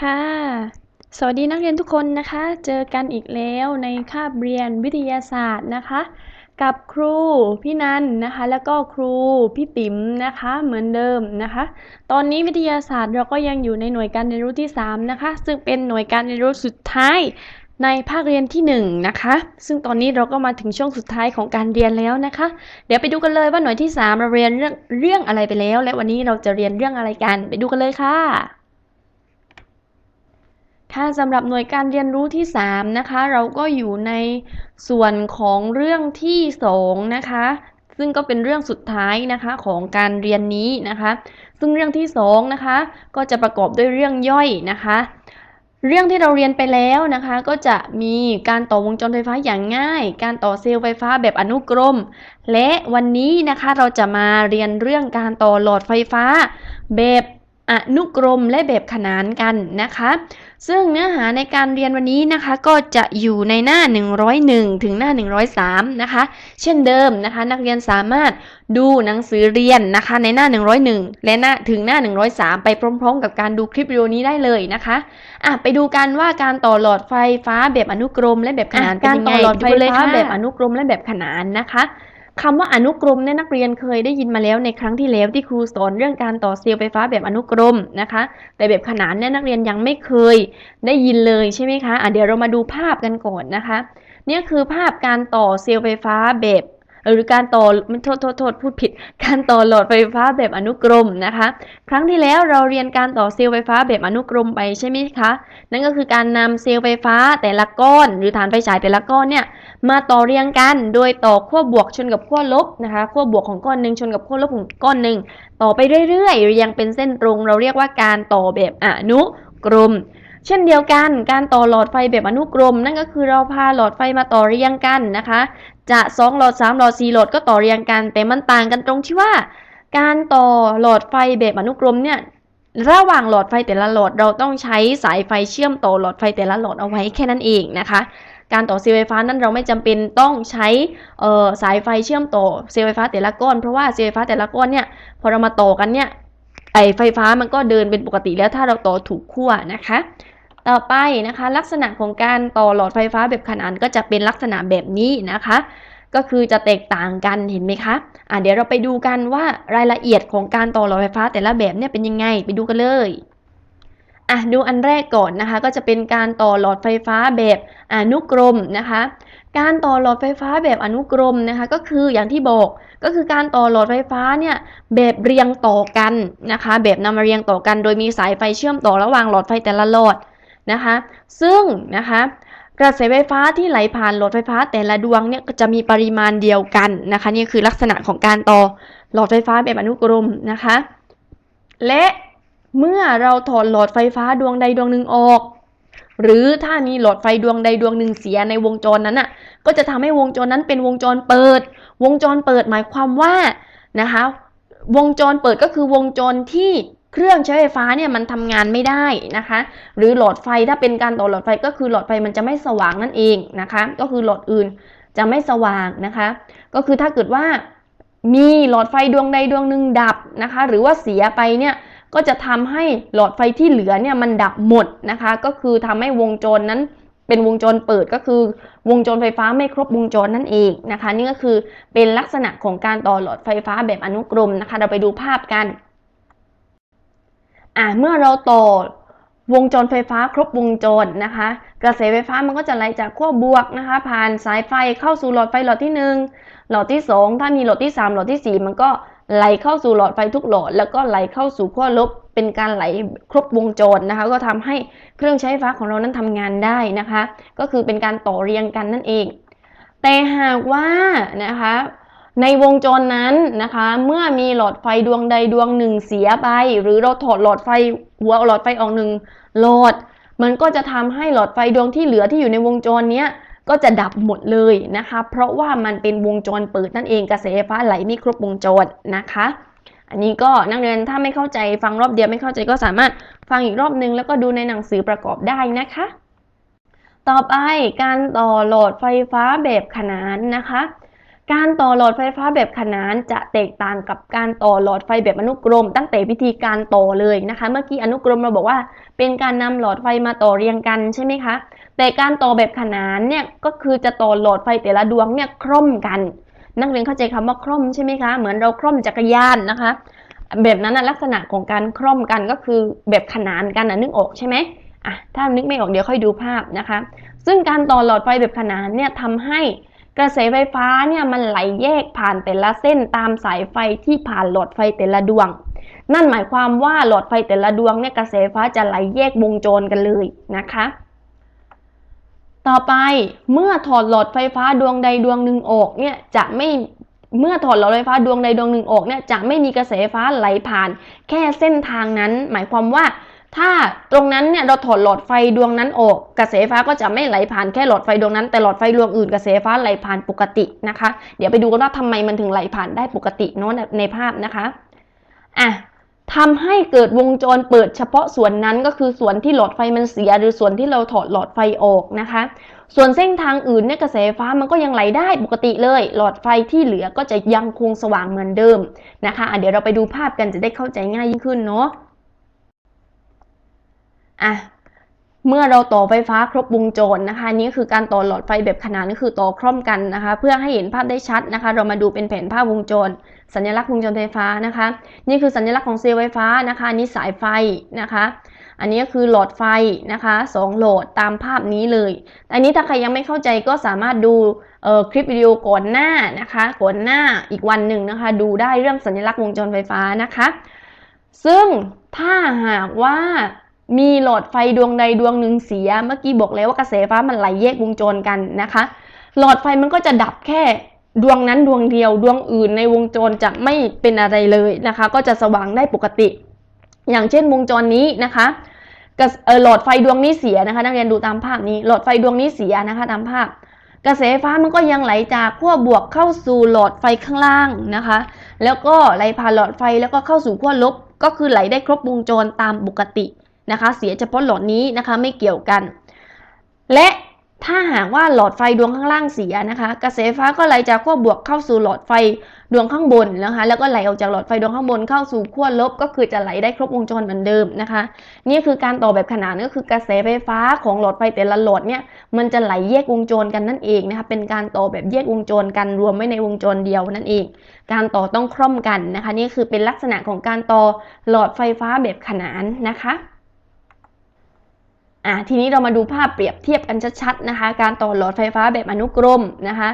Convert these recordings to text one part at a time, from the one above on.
ค่ะ สวัสดีนักเรียนทุกคนนะคะ เจอกันอีกแล้วในคาบเรียนวิทยาศาสตร์นะคะ กับครูพี่นันนะคะ แล้วก็ครูพี่ติ๋มนะคะ เหมือนเดิมนะคะ ตอนนี้วิทยาศาสตร์เราก็ยังอยู่ในหน่วยการเรียนรู้ที่ 3 นะคะ ซึ่งเป็นหน่วยการเรียนรู้สุดท้ายในภาคเรียนที่1นะคะ ซึ่งตอนนี้เราก็มาถึงช่วงสุดท้ายของการเรียนแล้วนะคะ เดี๋ยวไปดูกันเลยว่าหน่วยที่ 3 เราเรียนเรื่องเรื่องอะไรไปแล้ว และวันนี้เราจะเรียนเรื่องอะไรกัน ไปดูกันเลยค่ะ ค่ะสำหรับหน่วยการเรียนรู้ที่ 3 นะคะ เราก็อยู่ในส่วนของเรื่องที่ 2 นะคะ ซึ่งก็เป็นเรื่องสุดท้ายนะคะของการเรียนนี้นะคะ ซึ่งเรื่องที่ 2 นะคะ ก็จะประกอบด้วยเรื่องย่อยนะคะ เรื่องที่เราเรียนไปแล้วนะคะ ก็จะมีการต่อวงจรไฟฟ้าอย่างง่าย การต่อเซลล์ไฟฟ้าแบบอนุกรม และวันนี้นะคะเราจะมาเรียนเรื่องการต่อหลอดไฟฟ้าแบบ อนุกรมและแบบขนานกันนะคะ ซึ่งเนื้อหาในการเรียนวันนี้นะคะ ก็จะอยู่ในหน้า 101 ถึงหน้า 103 นะคะ เช่นเดิมนะคะ นักเรียนสามารถดูหนังสือเรียนนะคะ ในหน้า 101 และหน้าถึงหน้า 103 ไปพร้อมๆ กับการดูคลิปวิดีโอนี้ได้เลยนะคะอะไปดูกันว่าการต่อหลอดไฟฟ้าแบบอนุกรมและแบบขนานเป็นยังไงการต่อหลอดไฟฟ้าไปดูกันเลยค่ะแบบอนุกรมและแบบขนานนะคะ คำว่าอนุกรมเนี่ยนักเรียนเคยได้ยินมาแล้วในครั้งที่แล้วที่ครูสอนเรื่องการต่อเซลล์ไฟฟ้าแบบอนุกรมนะคะ แต่แบบขนานเนี่ยนักเรียนยังไม่เคยได้ยินเลยใช่ไหมคะะเดี๋ยวเรามาดูภาพกันก่อนนะคะ เนี่ยคือภาพการต่อเซลล์ไฟฟ้าแบบ หรือการต่อมันโทษโทษโทษพูดผิด การต่อหลอดไฟฟ้าแบบอนุกรมนะคะ ครั้งที่แล้วเราเรียนการต่อเซลล์ไฟฟ้าแบบอนุกรมไปใช่ไหมคะ นั่นก็คือการนำเซลล์ไฟฟ้าแต่ละก้อน หรือฐานไฟฉายแต่ละก้อนเนี่ยมาต่อเรียงกันโดยต่อขั้วบวกชนกับขั้วลบนะคะขั้วบวกของก้อนหนึ่งชนกับขั้วลบของก้อนหนึ่งต่อไปเรื่อยๆเรียงเป็นเส้นตรง เราเรียกว่าการต่อแบบอนุกรมเช่นเดียวกัน การต่อหลอดไฟแบบอนุกรม นั่นก็คือเราพาหลอดไฟมาต่อเรียงกันนะคะ จะ2หลอด3หลอด4หลอดก็ต่อเรียงกัน แต่มันต่างกันตรงที่ว่า การต่อหลอดไฟแบบอนุกรมเนี่ยระหว่างหลอดไฟแต่ละหลอดเราต้องใช้สายไฟเชื่อมต่อหลอดไฟแต่ละหลอดเอาไว้แค่นั้นเองนะคะ การต่อเซลล์ไฟฟ้านั้นเราไม่จำเป็นต้องใช้เอ่อสายไฟเชื่อมต่อเซลล์ไฟฟ้าแต่ละก้อนเพราะว่าเซลล์ไฟฟ้าแต่ละก้อนเนี่ยพอเรามาต่อกันเนี่ยไอไฟฟ้ามันก็เดินเป็นปกติแล้วถ้าเราต่อถูกขั้วนะคะ ต่อไปนะคะ ลักษณะของการต่อหลอดไฟฟ้าแบบขนานก็จะเป็นลักษณะแบบนี้นะคะ ก็คือจะแตกต่างกันเห็นไหมคะอะเดี๋ยวเราไปดูกันว่ารายละเอียดของการต่อหลอดไฟฟ้าแต่ละแบบเนี่ยเป็นยังไงไปดูกันเลยอะดูอันแรกก่อนนะคะ ก็จะเป็นการต่อหลอดไฟฟ้าแบบอนุกรมนะคะ การต่อหลอดไฟฟ้าแบบอนุกรมนะคะ ก็คืออย่างที่บอกก็คือการต่อหลอดไฟฟ้าเนี่ยแบบเรียงต่อกันนะคะ แบบนำมาเรียงต่อกัน โดยมีสายไฟเชื่อมต่อระหว่างหลอดไฟแต่ละหลอด นะคะ ซึ่งนะคะกระแสไฟฟ้าที่ไหลผ่านหลอดไฟฟ้าแต่ละดวงเนี่ยจะมีปริมาณเดียวกันนะคะนี่คือลักษณะของการต่อหลอดไฟฟ้าแบบอนุกรมนะคะ และเมื่อเราถอดหลอดไฟฟ้าดวงใดดวงหนึ่งออก หรือถ้ามีหลอดไฟดวงใดดวงหนึ่งเสียในวงจรนั้นอะก็จะทำให้วงจรนั้นเป็นวงจรเปิด วงจรเปิดหมายความว่านะคะวงจรเปิดก็คือวงจรที่ เครื่องใช้ไฟฟ้าเนี่ยมันทำงานไม่ได้นะคะ หรือหลอดไฟถ้าเป็นการต่อหลอดไฟก็คือหลอดไฟมันจะไม่สว่างนั่นเองนะคะ ก็คือหลอดอื่นจะไม่สว่างนะคะ ก็คือถ้าเกิดว่ามีหลอดไฟดวงใดดวงหนึ่งดับนะคะ หรือว่าเสียไปเนี่ยก็จะทำให้หลอดไฟที่เหลือเนี่ยมันดับหมดนะคะ ก็คือทำให้วงจรนั้นเป็นวงจรเปิดก็คือวงจรไฟฟ้าไม่ครบวงจรนั่นเองนะคะ นี่ก็คือเป็นลักษณะของการต่อหลอดไฟฟ้าแบบอนุกรมนะคะ เราไปดูภาพกัน อ่าเมื่อเราต่อวงจรไฟฟ้าครบวงจรนะคะ กระแสไฟฟ้ามันก็จะไหลจากขั้วบวกนะคะ ผ่านสายไฟเข้าสู่หลอดไฟหลอดที่ 1 หลอดที่ 2 ถ้ามีหลอดที่ 3 หลอดที่ 4 มันก็ไหลเข้าสู่หลอดไฟทุกหลอด แล้วก็ไหลเข้าสู่ขั้วลบเป็นการไหลครบวงจรนะคะ ก็ทำให้เครื่องใช้ไฟฟ้าของเรานั้นทำงานได้นะคะ ก็คือเป็นการต่อเรียงกันนั่นเอง แต่หากว่านะคะ ในวงจรนั้นนะคะ เมื่อมีหลอดไฟดวงใดดวงหนึ่งเสียไป หรือเราถอดหลอดไฟหัวหลอดไฟออกหนึ่งหลอด มันก็จะทำให้หลอดไฟดวงที่เหลือที่อยู่ในวงจรเนี้ยก็จะดับหมดเลยนะคะ เพราะว่ามันเป็นวงจรเปิดนั่นเองกระแสไฟฟ้าไหลไม่ครบวงจรนะคะ อันนี้ก็นักเรียนถ้าไม่เข้าใจฟังรอบเดียวไม่เข้าใจก็สามารถฟังอีกรอบนึงแล้วก็ดูในหนังสือประกอบได้นะคะ ต่อไปการต่อหลอดไฟฟ้าแบบขนานนะคะ การต่อหลอดไฟฟ้าแบบขนานจะแตกต่างกับการต่อหลอดไฟแบบอนุกรม ตั้งแต่วิธีการต่อเลยนะคะ เมื่อกี้อนุกรมเราบอกว่า เป็นการนำหลอดไฟมาต่อเรียงกันใช่ไหมคะ แต่การต่อแบบขนานเนี่ยก็คือจะต่อหลอดไฟแต่ละดวงเนี่ยคร่อมกัน นักเรียนเข้าใจคำว่าคร่อมใช่ไหมคะ เหมือนเราคร่อมจักรยานนะคะ แบบนั้นนะลักษณะของการคร่อมกันก็คือแบบขนานกันนะนึกออกใช่ไหมอะถ้านึกไม่ออกเดี๋ยวค่อยดูภาพนะคะ ซึ่งการต่อหลอดไฟแบบขนานเนี่ยทำให้ กระแสไฟฟ้าเนี่ยมันไหลแยกผ่านแต่ละเส้นตามสายไฟที่ผ่านหลอดไฟแต่ละดวง นั่นหมายความว่าหลอดไฟแต่ละดวงเนี่ยกระแสไฟฟ้าจะไหลแยกวงจรกันเลยนะคะ ต่อไปเมื่อถอดหลอดไฟฟ้าดวงใดดวงหนึ่งออกเนี่ยจะไม่เมื่อถอดหลอดไฟฟ้าดวงใดดวงหนึ่งออกเนี่ยจะไม่มีกระแสไฟฟ้าไหลผ่าน แค่เส้นทางนั้น หมายความว่า ถ้าตรงนั้นเนี่ยเราถอดหลอดไฟดวงนั้นออก กระแสไฟฟ้าก็จะไม่ไหลผ่านแค่หลอดไฟดวงนั้น แต่หลอดไฟดวงอื่นกระแสไฟฟ้าไหลผ่านปกตินะคะ เดี๋ยวไปดูกันว่าทำไมมันถึงไหลผ่านได้ปกติเนาะในภาพนะคะอะทำให้เกิดวงจรเปิดเฉพาะส่วนนั้นก็คือส่วนที่หลอดไฟมันเสีย หรือส่วนที่เราถอดหลอดไฟออกนะคะ ส่วนเส้นทางอื่นเนี่ยกระแสไฟฟ้ามันก็ยังไหลได้ปกติเลย หลอดไฟที่เหลือก็จะยังคงสว่างเหมือนเดิมนะคะะเดี๋ยวเราไปดูภาพกันจะได้เข้าใจง่ายยิ่งขึ้นเนาะ อะเมื่อเราต่อไฟฟ้าครบวงจรนะคะนี่คือการต่อหลอดไฟแบบขนานก็คือต่อคร่อมกันนะคะ เพื่อให้เห็นภาพได้ชัดนะคะ เรามาดูเป็นแผนภาพวงจร สัญลักษณ์วงจรไฟฟ้านะคะ นี่คือสัญลักษณ์ของเซลล์ไฟฟ้านะคะนี้สายไฟนะคะ อันนี้ก็คือหลอดไฟนะคะสองหลอดตามภาพนี้เลยอันนี้ถ้าใครยังไม่เข้าใจก็สามารถดูคลิปวิดีโอก่อนหน้านะคะก่อนหน้าอีกวันหนึ่งนะคะ ดูได้เรื่องสัญลักษณ์วงจรไฟฟ้านะคะ ซึ่งถ้าหากว่า มีหลอดไฟดวงใดดวงหนึ่งเสีย เมื่อกี้บอกแล้วว่ากระแสไฟฟ้ามันไหลแยกวงจรกันนะคะ หลอดไฟมันก็จะดับแค่ดวงนั้นดวงเดียวดวงอื่นในวงจรจะไม่เป็นอะไรเลยนะคะ ก็จะสว่างได้ปกติ อย่างเช่นวงจรนี้นะคะหลอดไฟดวงนี้เสียนะคะ นักเรียนดูตามภาพนี้ หลอดไฟดวงนี้เสียนะคะ ตามภาพ กระแสไฟฟ้ามันก็ยังไหลจากขั้วบวกเข้าสู่หลอดไฟข้างล่างนะคะ แล้วก็ไหลผ่านหลอดไฟแล้วก็เข้าสู่ขั้วลบก็คือไหลได้ครบวงจรตามปกติ นะคะ เสียเฉพาะหลอดนี้นะคะไม่เกี่ยวกัน และถ้าหากว่าหลอดไฟดวงข้างล่างเสียนะคะ กระแสไฟฟ้าก็ไหลจากขั้วบวกเข้าสู่หลอดไฟดวงข้างบนนะคะ แล้วก็ไหลออกจากหลอดไฟดวงข้างบนเข้าสู่ขั้วลบ ก็คือจะไหลได้ครบวงจรเหมือนเดิมนะคะ นี่คือการต่อแบบขนานก็คือกระแสไฟฟ้าของหลอดไฟแต่ละหลอดเนี่ยมันจะไหลแยกวงจรกันนั่นเองนะคะ เป็นการต่อแบบแยกวงจรกันรวมไว้ในวงจรเดียวนั่นเอง การต่อต้องคร่อมกันนะคะ นี่คือเป็นลักษณะของการต่อหลอดไฟฟ้าแบบขนานนะคะ อะทีนี้เรามาดูภาพเปรียบเทียบกันชัดๆนะคะ การต่อหลอดไฟฟ้าแบบอนุกรมนะคะ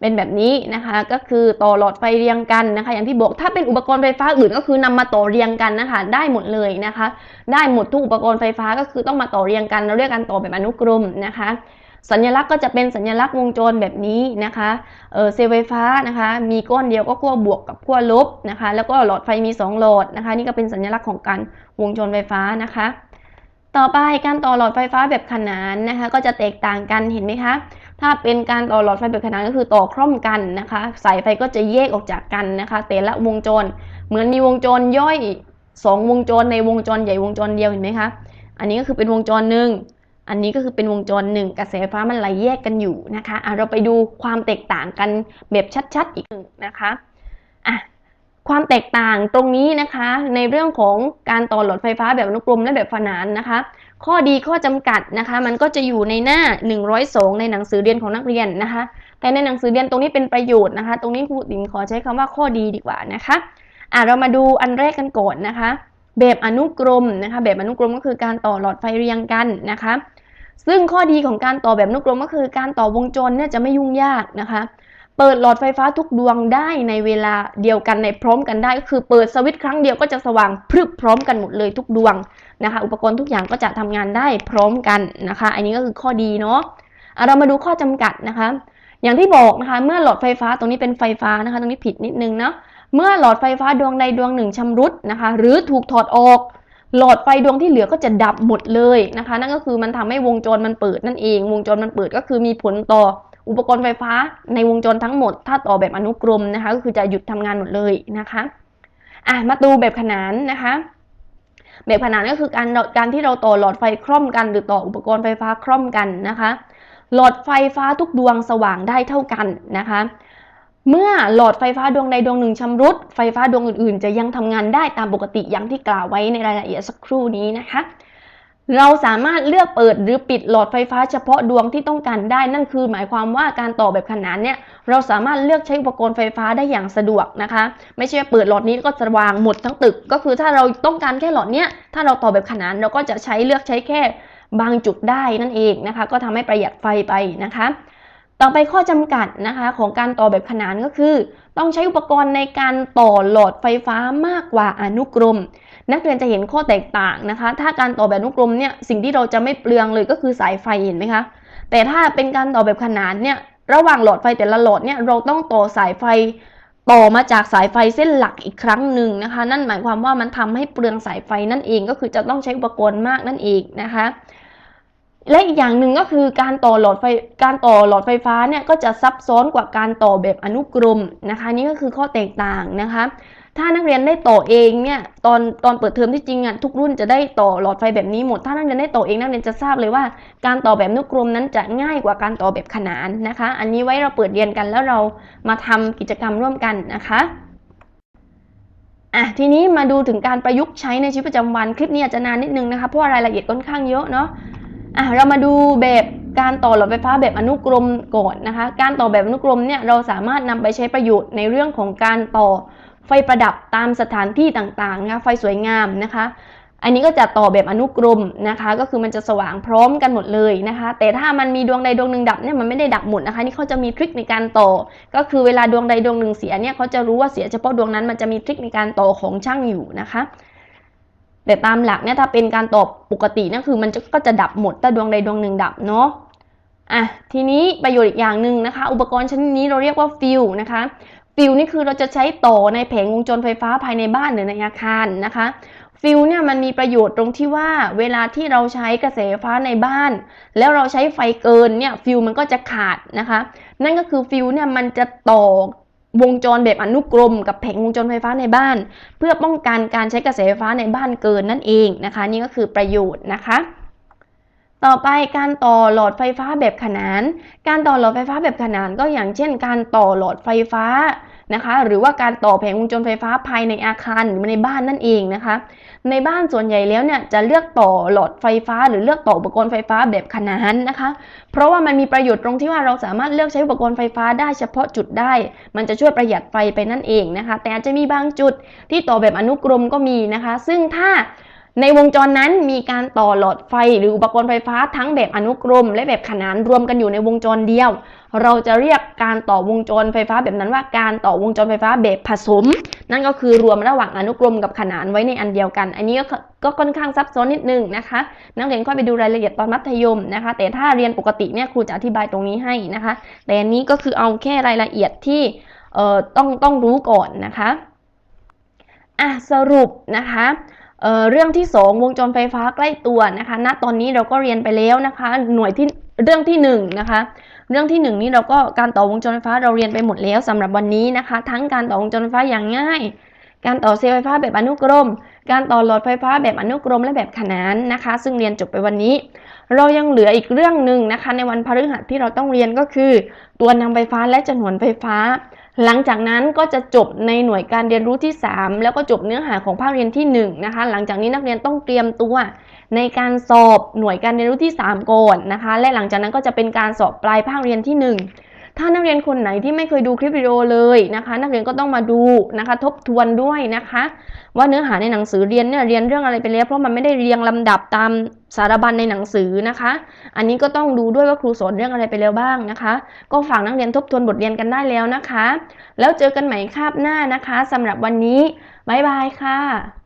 เป็นแบบนี้นะคะก็คือต่อหลอดไฟเรียงกันนะคะ อย่างที่บอกถ้าเป็นอุปกรณ์ไฟฟ้าอื่นก็คือนำมาต่อเรียงกันนะคะ ได้หมดเลยนะคะ ได้หมดทุกอุปกรณ์ไฟฟ้าก็คือต้องมาต่อเรียงกันเราเรียกการต่อแบบอนุกรมนะคะสัญลักษณ์ก็จะเป็นสัญลักษณ์วงจรแบบนี้นะคะเออเซลล์ไฟฟ้านะคะ มีก้อนเดียวก็ขั้วบวกกับขั้วลบนะคะ แล้วก็หลอดไฟมี 2 หลอดนะคะ นี่ก็เป็นสัญลักษณ์ของการวงจรไฟฟ้านะคะ ต่อไปการต่อหลอดไฟฟ้าแบบขนานนะคะ ก็จะแตกต่างกันเห็นไหมคะ ถ้าเป็นการต่อหลอดไฟแบบขนานก็คือต่อคร่อมกันนะคะ สายไฟก็จะแยกออกจากกันนะคะ แต่ละวงจร เหมือนมีวงจรย่อย 2 วงจรในวงจรใหญ่วงจรเดียวเห็นไหมคะ อันนี้ก็คือเป็นวงจรหนึ่งอันนี้ก็คือเป็นวงจรหนึ่งกระแสไฟฟ้ามันไหลแยกกันอยู่นะคะะเราไปดูความแตกต่างกันแบบชัดๆอีกหนึ่งนะคะอะ ความแตกต่างตรงนี้นะคะ ในเรื่องของการต่อหลอดไฟฟ้าแบบอนุกรมและแบบฝนานนะคะ ข้อดีข้อจำกัดนะคะ มันก็จะอยู่ในหน้า 102 ในหนังสือเรียนของนักเรียนนะคะ แต่ในหนังสือเรียนตรงนี้เป็นประโยชน์นะคะ ตรงนี้ครูติ๋งขอใช้คำว่าข้อดีดีกว่านะคะอะเรามาดูอันแรกกันก่อนนะคะ แบบอนุกรมนะคะ แบบอนุกรมก็คือการต่อหลอดไฟเรียงกันนะคะ ซึ่งข้อดีของการต่อแบบอนุกรมก็คือการต่อวงจรเนี่ยจะไม่ยุ่งยากนะคะ เปิดหลอดไฟฟ้าทุกดวงได้ในเวลาเดียวกันในพร้อมกันได้ก็คือเปิดสวิตช์ครั้งเดียวก็จะสว่างพรึบพร้อมกันหมดเลยทุกดวงนะคะ อุปกรณ์ทุกอย่างก็จะทำงานได้พร้อมกันนะคะ อันนี้ก็คือข้อดีเนาะเรามาดูข้อจำกัดนะคะ อย่างที่บอกนะคะ เมื่อหลอดไฟฟ้าตรงนี้เป็นไฟฟ้านะคะ ตรงนี้ผิดนิดนึงเนาะเมื่อหลอดไฟฟ้าดวงใดดวงหนึ่งชำรุดนะคะ หรือถูกถอดออก หลอดไฟดวงที่เหลือก็จะดับหมดเลยนะคะ นั่นก็คือมันทำให้วงจรมันเปิดนั่นเอง วงจรมันเปิดก็คือมีผลต่อ อุปกรณ์ไฟฟ้าในวงจรทั้งหมด ถ้าต่อแบบอนุกรมนะคะ ก็คือจะหยุดทำงานหมดเลยนะคะอะมาดูแบบขนานนะคะ แบบขนานก็คือการการที่เราต่อหลอดไฟคร่อมกัน หรือต่ออุปกรณ์ไฟฟ้าคร่อมกันนะคะ หลอดไฟฟ้าทุกดวงสว่างได้เท่ากันนะคะ เมื่อหลอดไฟฟ้าดวงใดดวงหนึ่งชำรุด ไฟฟ้าดวงอื่นๆ จะยังทำงานได้ตามปกติอย่างที่กล่าวไว้ในรายละเอียดสักครู่นี้นะคะ เราสามารถเลือกเปิดหรือปิดหลอดไฟฟ้าเฉพาะดวงที่ต้องการได้นั่นคือ หมายความว่าการต่อแบบขนานเนี่ยเราสามารถเลือกใช้อุปกรณ์ไฟฟ้าได้อย่างสะดวกนะคะ ไม่ใช่ว่าเปิดหลอดนี้ก็สว่างหมดทั้งตึก ก็คือถ้าเราต้องการแค่หลอดเนี้ยถ้าเราต่อแบบขนานเราก็จะใช้เลือกใช้แค่บางจุดได้นั่นเองนะคะ ก็ทำให้ประหยัดไฟไปนะคะ ต่อไปข้อจำกัดนะคะของการต่อแบบขนานก็คือ ต้องใช้อุปกรณ์ในการต่อหลอดไฟฟ้ามากกว่าอนุกรม นักเรียนจะเห็นข้อแตกต่างนะคะ ถ้าการต่อแบบอนุกรมเนี่ยสิ่งที่เราจะไม่เปลืองเลยก็คือสายไฟเห็นไหมคะ แต่ถ้าเป็นการต่อแบบขนานเนี่ยระหว่างหลอดไฟแต่ละหลอดเนี่ยเราต้องต่อสายไฟต่อมาจากสายไฟเส้นหลักอีกครั้งหนึ่งนะคะ นั่นหมายความว่ามันทำให้เปลืองสายไฟนั่นเองก็คือจะต้องใช้อุปกรณ์มากนั่นเองนะคะ และอีกอย่างหนึ่งก็คือการต่อหลอดไฟการต่อหลอดไฟฟ้าเนี่ยก็จะซับซ้อนกว่าการต่อแบบอนุกรมนะคะ นี่ก็คือข้อแตกต่างนะคะ ถ้านักเรียนได้ต่อเองเนี่ยตอนตอนเปิดเทอมที่จริงอะทุกรุ่นจะได้ต่อหลอดไฟแบบนี้หมด ถ้านักเรียนได้ต่อเองนักเรียนจะทราบเลยว่า การต่อแบบนุกรมนั้นจะง่ายกว่าการต่อแบบขนานนะคะ อันนี้ไว้เราเปิดเรียนกันแล้วเรามาทำกิจกรรมร่วมกันนะคะอะทีนี้มาดูถึงการประยุกต์ใช้ในชีวิตประจำวันคลิปนี้อาจจะนานนิดนึงนะคะเพราะว่ารายละเอียดค่อนข้างเยอะเนาะอะเรามาดูแบบการต่อหลอดไฟฟ้าแบบอนุกรมก่อนนะคะ การต่อแบบอนุกรมเนี่ยเราสามารถนำไปใช้ประโยชน์ในเรื่องของการต่อ ไฟประดับตามสถานที่ต่างๆนะคะไฟสวยงามนะคะ อันนี้ก็จะต่อแบบอนุกรมนะคะ ก็คือมันจะสว่างพร้อมกันหมดเลยนะคะ แต่ถ้ามันมีดวงใดดวงหนึ่งดับเนี่ยมันไม่ได้ดับหมดนะคะ นี่เขาจะมีทริคในการต่อ ก็คือเวลาดวงใดดวงหนึ่งเสียเนี่ยเขาจะรู้ว่าเสียเฉพาะดวงนั้นมันจะมีทริคในการต่อของช่างอยู่นะคะแต่ตามหลักเนี่ยถ้าเป็นการตอบปกตินี่ยคือมันก็จะดับหมดถ้าดวงใดดวงหนึ่งดับเนาะอะทีนี้ประโยชน์อีกอย่างหนึ่งนะคะ อุปกรณ์ชนิดนี้เราเรียกว่าฟิลนะคะ ฟิลนี่คือเราจะใช้ต่อในแผงวงจรไฟฟ้าภายในบ้านหรือในอาคารนะคะฟิลเนี่ยมันมีประโยชน์ตรงที่ว่าเวลาที่เราใช้กระแสไฟฟ้าในบ้าน แล้วเราใช้ไฟเกินเนี่ยฟิลมันก็จะขาดนะคะ นั่นก็คือฟิลเนี่ยมันจะต่อวงจรแบบอนุกรม กับแผงวงจรไฟฟ้าในบ้าน เพื่อป้องกันการใช้กระแสไฟฟ้าในบ้านเกินนั่นเองนะคะ นี่ก็คือประโยชน์นะคะ ต่อไปการต่อหลอดไฟฟ้าแบบขนาน การต่อหลอดไฟฟ้าแบบขนานก็อย่างเช่น การต่อหลอดไฟฟ้านะคะ หรือว่าการต่อแผงวงจรไฟฟ้าภายในอาคารหรือในบ้านนั่นเองนะคะ ในบ้านส่วนใหญ่แล้วเนี่ยจะเลือกต่อหลอดไฟฟ้า หรือเลือกต่ออุปกรณ์ไฟฟ้าแบบขนานนะคะ เพราะว่ามันมีประโยชน์ตรงที่ว่าเราสามารถเลือกใช้อุปกรณ์ไฟฟ้าได้เฉพาะจุดได้ มันจะช่วยประหยัดไฟไปนั่นเองนะคะ แต่อาจจะมีบางจุดที่ต่อแบบอนุกรมก็มีนะคะ ซึ่งถ้า ในวงจรนั้นมีการต่อหลอดไฟหรืออุปกรณ์ไฟฟ้าทั้งแบบอนุกรม และแบบขนานรวมกันอยู่ในวงจรเดียว เราจะเรียกการต่อวงจรไฟฟ้าแบบนั้นว่าการต่อวงจรไฟฟ้าแบบผสม นั่นก็คือรวมระหว่างอนุกรมกับขนานไว้ในอันเดียวกัน อันนี้ก็ก็ค่อนข้างซับซ้อนนิดนึงนะคะ นักเรียนค่อยไปดูรายละเอียดตอนมัธยมนะคะ แต่ถ้าเรียนปกติเนี่ยครูจะอธิบายตรงนี้ให้นะคะ แต่อันนี้ก็คือเอาแค่รายละเอียดที่เอ่อต้องต้องรู้ก่อนนะคะอะสรุปนะคะ เเรื่องที่ 2 วงจรไฟฟ้าใกล้ตัวนะคะณตอนนี้เราก็เรียนไปแล้วนะคะ หน่วยที่เรื่องที่1นะคะเรื่องที่1นี้เราก็การต่อวงจรไฟฟ้าเราเรียนไปหมดแล้วสำหรับวันนี้นะคะ ทั้งการต่อวงจรไฟฟ้าอย่างง่าย การต่อเซลล์ไฟฟ้าแบบอนุกรม การต่อหลอดไฟฟ้าแบบอนุกรมและแบบขนานนะคะ ซึ่งเรียนจบไปวันนี้ เรายังเหลืออีกเรื่องหนึ่งนะคะ ในวันพฤหัสที่เราต้องเรียนก็คือ ตัวนำไฟฟ้าและจนวนไฟฟ้า หลังจากนั้นก็จะจบในหน่วยการเรียนรู้ที่ 3 แล้วก็จบเนื้อหาของภาคเรียนที่ 1 นะคะ หลังจากนี้นักเรียนต้องเตรียมตัวในการสอบหน่วยการเรียนรู้ที่ 3 ก่อนนะคะ และหลังจากนั้นก็จะเป็นการสอบปลายภาคเรียนที่ 1 ถ้านักเรียนคนไหนที่ไม่เคยดูคลิปวิดีโอเลยนะคะ นักเรียนก็ต้องมาดูนะคะ ทบทวนด้วยนะคะ ว่าเนื้อหาในหนังสือเรียนเนี่ยเรียนเรื่องอะไรไปแล้วเพราะมันไม่ได้เรียงลำดับตามสารบัญในหนังสือนะคะ อันนี้ก็ต้องดูด้วยว่าครูสอนเรื่องอะไรไปแล้วบ้างนะคะ ก็ฝากนักเรียนทบทวนบทเรียนกันได้แล้วนะคะ แล้วเจอกันใหม่คาบหน้านะคะสำหรับวันนี้บ๊ายบายค่ะ